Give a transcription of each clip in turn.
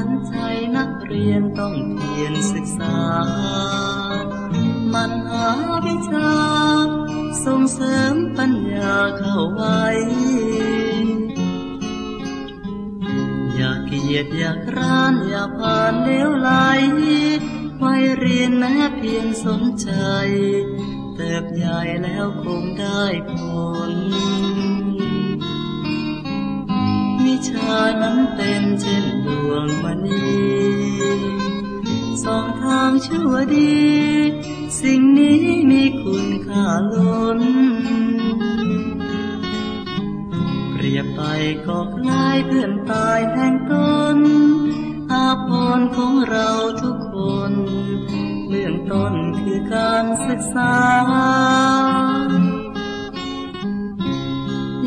ันใจนักเรียนต้องเพียรศึกษา มันหาวิชา ส่งเสริมปัญญาเข้าไว้ อย่าเกียจอย่าคร้านอย่าผ่านเลวไหลไว้เรียนแม้เพียงสนใจ เติบใหญ่แล้วคงได้ผล ชานั้นเป็นเช่นดวงมณีสองทางชั่วดี สิ่งนี้มีคุณค่าล้น เปรียบไปก็คล้ายเพื่อนตายแห่งตนอาภรณ์ของเราทุกคนเบื้องต้นคือการศึกษา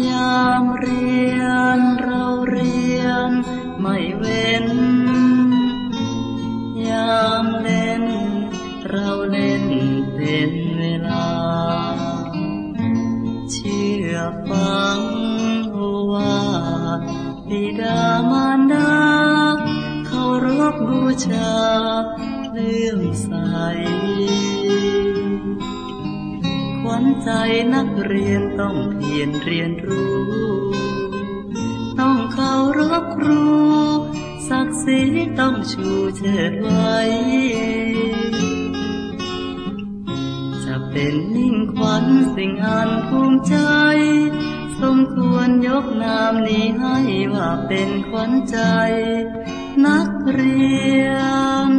ยามเรียนเราเรียน ไม่เว้น ยามเล่น เราเล่นเป็นเวลา เชื่อฟังว่าบิดามารดาเคารพบูชาเลื่อมใสขวัญใจนักเรียนต้องเพียรเรียนรู้ สีต้องชูเชิดไว้ จะเป็นนิ่งขวัญสิ่งอันภูมิใจ สมควรยกนามนี้ให้ว่าเป็นขวัญใจ นักเรียน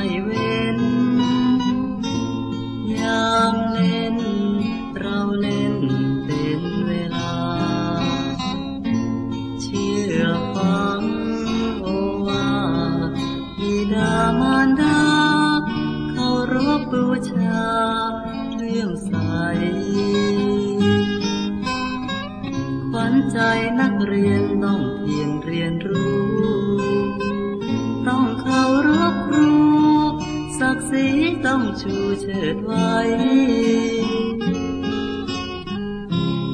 ไม่ ชูเชิดไว้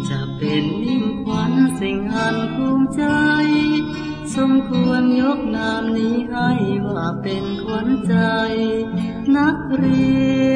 จะเป็นนิ่งขวัญสิ่งอันภูมิใจ สมควรยกนามนี้ให้ว่าเป็นขวัญใจ นักเรียน